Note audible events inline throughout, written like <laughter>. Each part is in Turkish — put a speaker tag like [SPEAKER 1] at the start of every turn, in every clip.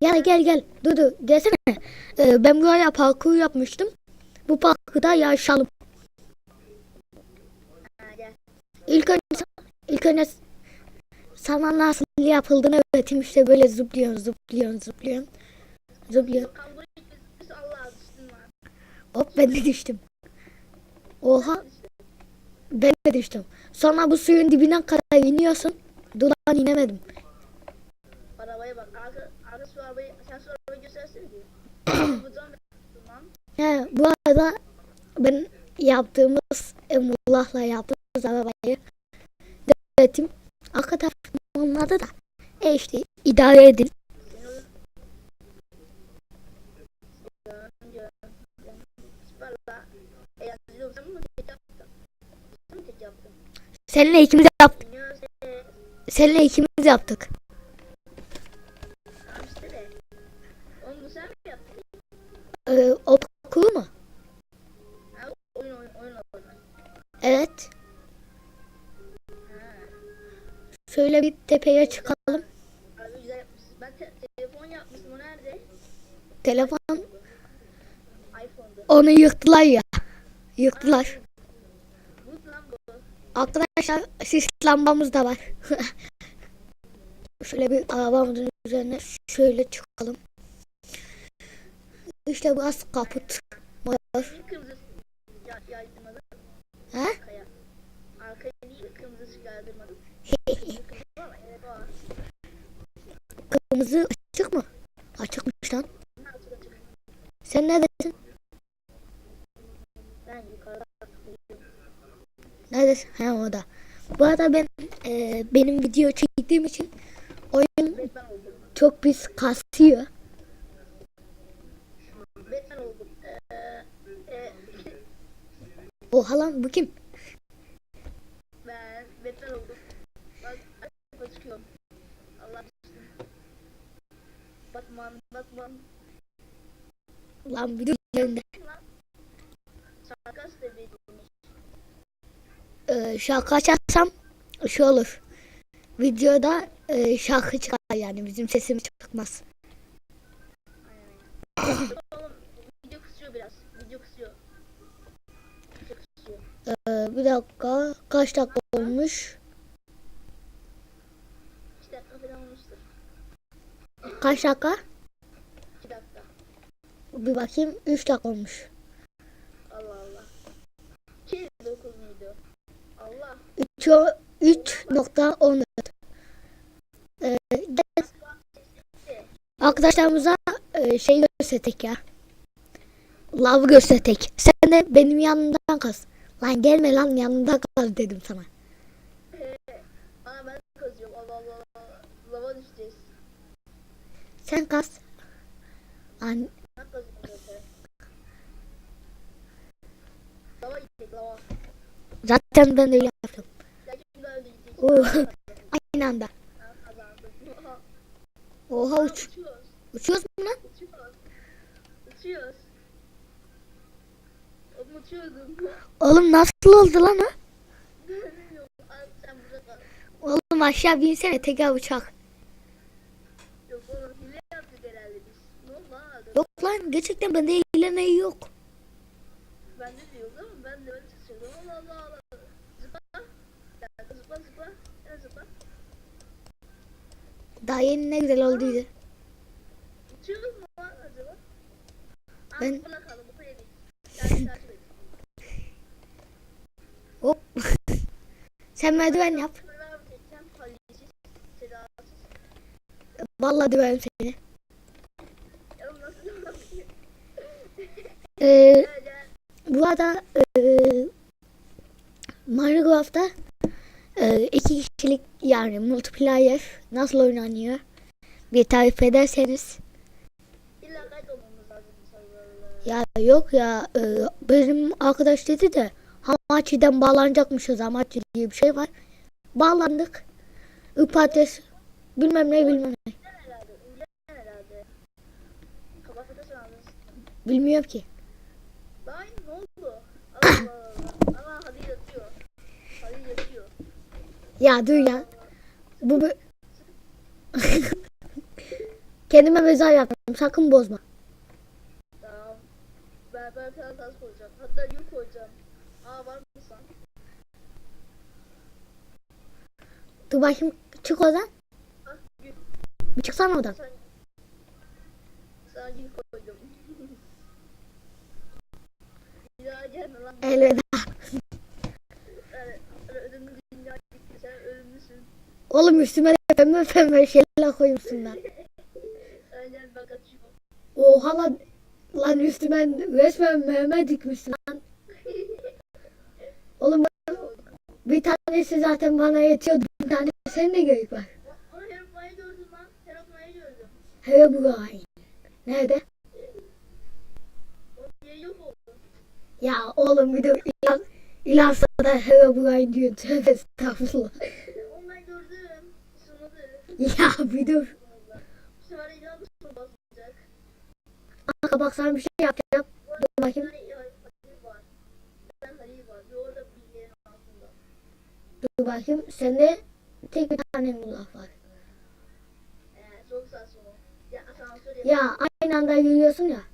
[SPEAKER 1] ya? Gel gel. Dur dur. Gelsene. Ee, ben buraya parkur yapmıştım. Bu parkurda
[SPEAKER 2] gel.
[SPEAKER 1] İlk önce ilk önce sana nasıl yapıldığını öğreteyim işte böyle zıplıyorsun zıplıyorsun zıplıyorsun. Zıplıyorsun. Hop ben de düştüm. Oha ben de düştüm. Sonra bu suyun dibine kadar iniyorsun. Dur lan inemedim.
[SPEAKER 2] Arabaya bak. Arka, arka şu arabayı, sen şu arabayı göstersene diyor. Buradan lan.
[SPEAKER 1] He, bu arada ben yaptığımız Emrullah'la yaptığımız arabayı öğretim. Arka taraf olmadı da. E işte idare edin. Seninle ikimiz yaptık. Seninle ikimiz yaptık. Tepeye çıkalım.
[SPEAKER 2] Telefon
[SPEAKER 1] onu yıktılar ya. Yıktılar. Arkadaşlar sis lambamız da var. <laughs> şöyle bir arabamızın üzerine şöyle çıkalım. İşte burası kaput.
[SPEAKER 2] Yaydırmadın?
[SPEAKER 1] Ha?
[SPEAKER 2] Arkaya. Arkaya niye kırmızı çıkardırmadın? <laughs> Kırmızı var mı? Evet var.
[SPEAKER 1] Kırmızı açık mı? Açıkmış lan. Sen neredesin?
[SPEAKER 2] Ben yukarıda takılıyorum.
[SPEAKER 1] Neredesin? He orada. Bu arada ben e, benim video çektiğim için oyun çok pis kasıyor.
[SPEAKER 2] Ee, e,
[SPEAKER 1] Oha lan bu kim?
[SPEAKER 2] ben Batman oldum. Bak açık çıkıyorum. Allah aşkına.
[SPEAKER 1] Lan video üzerinde.
[SPEAKER 2] Şarkı sevdiğim.
[SPEAKER 1] E, şarkı açarsam şu olur. Videoda e, şarkı çıkar yani bizim sesimiz çıkmaz.
[SPEAKER 2] Oğlum video kısıyor biraz. Video kısıyor. Video kısıyor.
[SPEAKER 1] E, bir dakika kaç dakika olmuş?
[SPEAKER 2] İki dakika falan olmuştur.
[SPEAKER 1] Kaç dakika? Bir bakayım 3 dakika olmuş.
[SPEAKER 2] Allah Allah. 209 muydu? Allah.
[SPEAKER 1] 3 3.14 e, de- Arkadaşlarımıza e, şey gösterdik ya. Lav gösterdik. Sen de benim yanımdan kaz. Lan gelme lan yanımda kaz dedim sana.
[SPEAKER 2] Ana ben kazıyorum. Allah Allah Allah. Lava düşeceğiz.
[SPEAKER 1] Sen kaz. Lan
[SPEAKER 2] Ben kazıyorum zaten.
[SPEAKER 1] Zaten ben de yaptım. Oo, Aynı anda. Oha uç.
[SPEAKER 2] Uçuyoruz.
[SPEAKER 1] Mu lan?
[SPEAKER 2] Uçuyoruz. Oğlum
[SPEAKER 1] nasıl oldu lan
[SPEAKER 2] kal.
[SPEAKER 1] Oğlum aşağı binsene teker uçak.
[SPEAKER 2] Yok oğlum hile?
[SPEAKER 1] Yok lan gerçekten bende eğleneği yok.
[SPEAKER 2] Bende de ama ben de öyle çalışıyordum. Allah Allah Allah. Zıpla. Ya, Zıpla zıpla. Ya zıpla.
[SPEAKER 1] Daha yeni ne güzel olduydu.
[SPEAKER 2] Uçuyoruz mu acaba?
[SPEAKER 1] Ben-
[SPEAKER 2] Ben... Buna kaldım. Bu. Yani takip et.
[SPEAKER 1] Hop. <laughs> Sen merdiven yap.
[SPEAKER 2] Ben.
[SPEAKER 1] Vallahi döverim seni. Ee. Bu arada ee, Minecraft'ta ee, iki kişilik yani multiplayer nasıl oynanıyor? Bir tarif ederseniz. Ya yok ya ee, benim arkadaş dedi de Hamachi'den bağlanacakmışız Hamachi diye bir şey var. Bağlandık. Ipates bilmem ne bilmem ne. Bilmiyorum ki
[SPEAKER 2] Lan ne oldu? Allah Allah. Ana hadi yatıyor. Hadi yatıyor.
[SPEAKER 1] ya dur ya Bu bu- <laughs> Kendime mezar yaptım. Sakın bozma.
[SPEAKER 2] Tamam. Ben ben sana taş koyacağım. Hatta yük koyacağım. Aa var mı sen?
[SPEAKER 1] Dur bakayım çık oradan.
[SPEAKER 2] Ah yük.
[SPEAKER 1] Bir çıksana oradan.
[SPEAKER 2] Sen sana yük koydum. Bir daha gelme lan.
[SPEAKER 1] Elveda. Oğlum üstüme de pembe pembe şeyler koymuşsun lan.
[SPEAKER 2] Aynen bak açıyorum.
[SPEAKER 1] Oha lan. Lan üstüme resmen meme dikmişsin lan. Oğlum bir tanesi zaten bana yetiyordu. Bir tane sen de gerek var.
[SPEAKER 2] Onu Herobrine gördüm lan. Herobrine gördüm.
[SPEAKER 1] Herobrine. Nerede?
[SPEAKER 2] O yeri yok oldu.
[SPEAKER 1] Ya oğlum bir de ilan, ilansa da Herobrine diyor. Tövbe estağfurullah.
[SPEAKER 2] Gördüm. Isınmadı.
[SPEAKER 1] Ya bir dur.
[SPEAKER 2] Bu sefer ilan da son basmayacak.
[SPEAKER 1] Kanka bak sana bir şey yapacağım. Dur bakayım. Dur bakayım. Sende tek bir tane mullah var.
[SPEAKER 2] Ee. Ya.
[SPEAKER 1] Ya aynı anda yürüyorsun ya.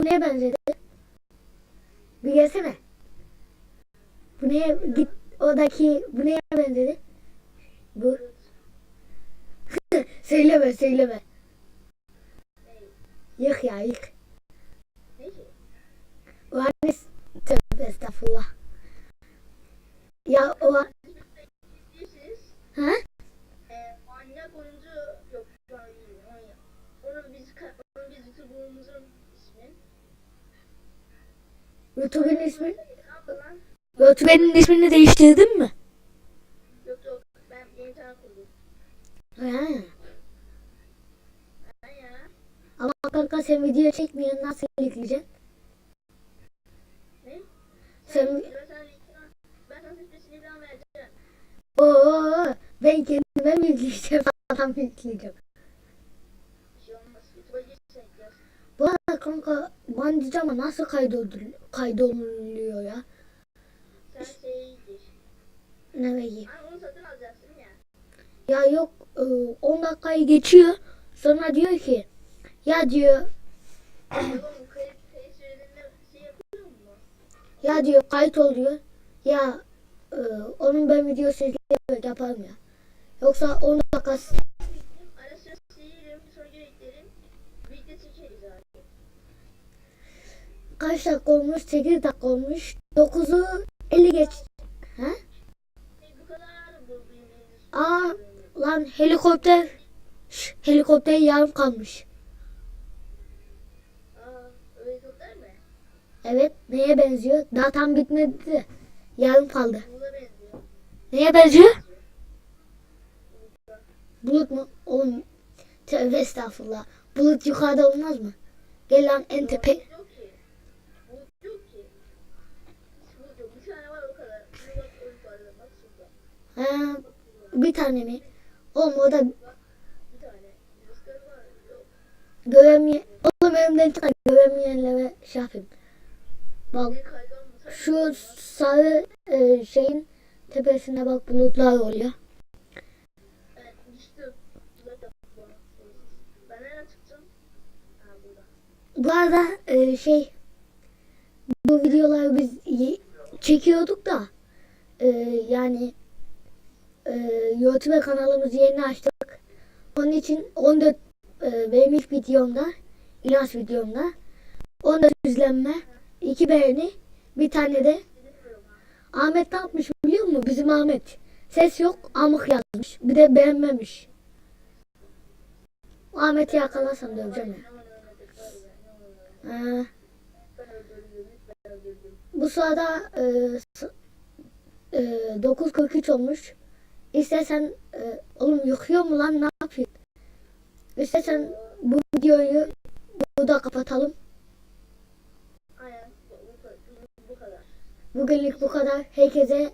[SPEAKER 1] Bu neye benzedi? Bir gelsene. Bu neye git oradaki bu neye benzedi? Bu <laughs> söyleme söyleme. Yık ya yık. O hani tövbe estağfurullah. Ya o ha?
[SPEAKER 2] e, manyak oyuncu yok şu an iyi. Manyak. Onu biz ka- onu biz YouTuber'ımızın ismi.
[SPEAKER 1] YouTube'un ismi? YouTube'un ismini değiştirdin mi?
[SPEAKER 2] Yok yok. Ben yeni tane kurdum. Ya.
[SPEAKER 1] Ama kanka sen video çekmiyorsun nasıl yükleyeceksin?
[SPEAKER 2] Ne?
[SPEAKER 1] Sen-
[SPEAKER 2] ben sana linkini- ben sana sesini falan vereceğim.
[SPEAKER 1] Oo ben kendime mi yükleyeceğim <laughs> mı yükleyeceğim?
[SPEAKER 2] Bir şey olmaz. YouTube'a girsen yaz.
[SPEAKER 1] Bu arada kanka bandicama ama nasıl kaydolur, kaydoluyor ya?
[SPEAKER 2] Sen şey.
[SPEAKER 1] Ne.
[SPEAKER 2] Ay onu satın alacaksın ya.
[SPEAKER 1] Ya yok e, 10 dakikayı geçiyor. Sonra diyor ki ya diyor
[SPEAKER 2] şey
[SPEAKER 1] ya diyor kayıt oluyor. Ya e, onun ben videosunu izleyerek yaparım ya. Yoksa 10 dakika kaç dakika olmuş? 8 dakika olmuş. 9'u 50 geç.
[SPEAKER 2] Bildiğiniz.
[SPEAKER 1] Aa lan helikopter Şş, helikopter yarım kalmış.
[SPEAKER 2] Helikopter mi?
[SPEAKER 1] Evet neye benziyor? Daha tam bitmedi de yarım kaldı. Neye benziyor? Bulut mu? Oğlum tövbe estağfurullah. Bulut yukarıda olmaz mı? Gel lan en tepe.
[SPEAKER 2] Bir tane
[SPEAKER 1] mi? Oğlum o da göremeye... Oğlum önümden çıkar. Göremeyenlere şey yapayım. Bak şu sarı e, şeyin tepesinde bak bulutlar oluyor. Bu arada e, şey bu videoları biz çekiyorduk da e, yani e, YouTube kanalımızı yeni açtık. Onun için 14 e, benim videomda ilaç videomda 14 izlenme 2 beğeni bir tane de Ahmet ne yapmış biliyor musun? Bizim Ahmet. Ses yok amık yazmış. Bir de beğenmemiş. Ahmet'i yakalasam döveceğim
[SPEAKER 2] öldürdüm.
[SPEAKER 1] Bu sırada e, s- e, 9.43 olmuş. İstersen e, oğlum yıkıyor mu lan ne yapıyor? İstersen bu videoyu burada kapatalım.
[SPEAKER 2] Aynen. Bu, bu, bu, bu kadar.
[SPEAKER 1] Bugünlük bu kadar. Herkese